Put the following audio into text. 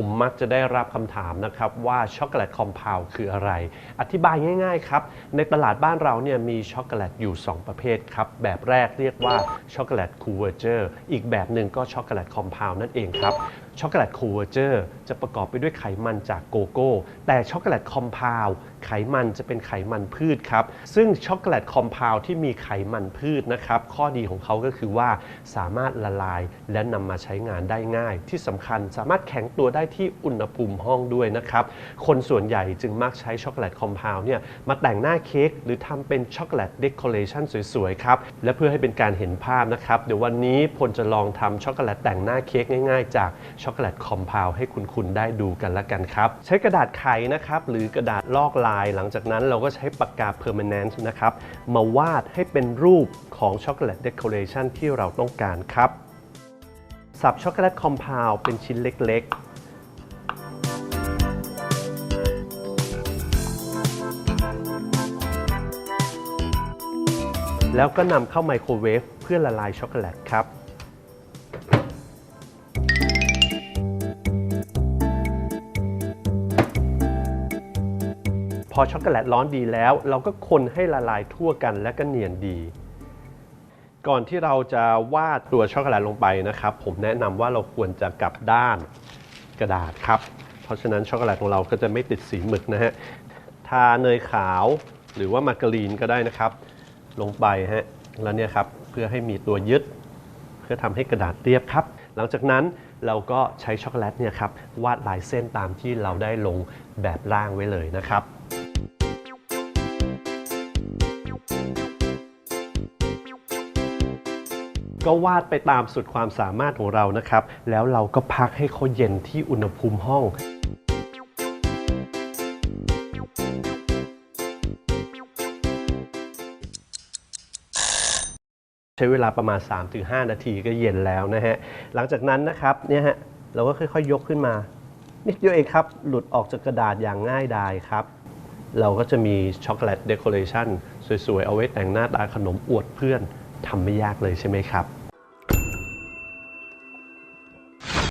ผมมักจะได้รับคำถามนะครับว่าช็อกโกแลตคอมเพลคืออะไร อธิบายง่ายๆครับ ในตลาดบ้านเราเนี่ยมีช็อกโกแลตอยู่ 2 ประเภทครับ แบบแรกเรียกว่าช็อกโกแลตคูเวอร์เจอร์อีกแบบหนึ่งก็ช็อกโกแลตคอมเพลนั่นเองครับ ช็อกโกแลตคูเวอร์เจอร์จะประกอบไปด้วยไขมันจากโกโก้ แต่ช็อกโกแลตคอมเพลไขมันจะเป็นไขมันพืชครับ ซึ่งช็อกโกแลตคอมเพลที่มีไขมันพืชนะครับ ข้อดีของเขาก็คือว่าสามารถละลายและนำมาใช้งานได้ง่าย ที่สำคัญสามารถแข็งตัวได้ที่อุณหภูมิห้องด้วยนะครับ คนส่วนใหญ่จึงมักใช้ช็อกโกแลตคอมเพลเนี่ยมาแต่งหน้าเค้กหรือทำเป็นช็อกโกแลตเดคอเรชันสวยๆครับและเพื่อให้เป็นการเห็นภาพนะครับเดี๋ยววันนี้พลจะลองทำช็อกโกแลตแต่งหน้าเค้กง่าย ๆ จากชช็อกโกแลตคอมเพลให้คุณคุณได้ดูกันละกันครับ ใช้กระดาษไขนะครับ หรือกระดาษลอกลายหลังจากนั้นเราก็ใช้ปากกา permanent นนต์นะครับ มาวาดให้เป็นรูปของช็อกโกแลตเดคอเรชันที่เราต้องการครับ สับช็อกโกแลตคอมเพลเป็นชิ้นเล็กๆแล้วก็นำเข้าไมโครเวฟเพื่อละลายช็อกโกแลตครับ อช็อกโกแลตร้อนดีแล้ว เราก็คนให้ละลายทั่วกันและก็เนียนดี ก่อนที่เราจะวาดตัวช็อกโกแลตลงไปนะครับ ผมแนะนำว่าเราควรจะกลับด้านกระดาษครับ เพราะฉะนั้นช็อกโกแลตของเราก็จะไม่ติดสีหมึกนะฮะทาเนยขาวหรือว่ามาการีนก็ได้นะครับ ลงไปฮะแล้วเนี่ยครับเพื่อให้มีตัวยึด เพื่อทำให้กระดาษเรียบครับ หลังจากนั้นเราก็ใช้ช็อกโกแลตเนี่ยครับวาดลายเส้นตามที่เราได้ลงแบบร่างไว้เลยนะครับ ก็วาดไปตามสุดความสามารถของเรานะครับ แล้วเราก็พักให้เขาเย็นที่อุณหภูมิห้อง ใช้เวลาประมาณ 3-5 นาทีก็เย็นแล้วนะฮะ หลังจากนั้นนะครับเนี่ยฮะเราก็ค่อยๆยกขึ้นมา นิดเดียวเองครับ หลุดออกจากกระดาษอย่างง่ายดายครับเราก็จะมีช็อกโกแลตเดคอเรชันสวยๆ เอาไว้แต่งหน้าตาขนมอวดเพื่อน ทำไม่ยากเลยใช่ไหมครับ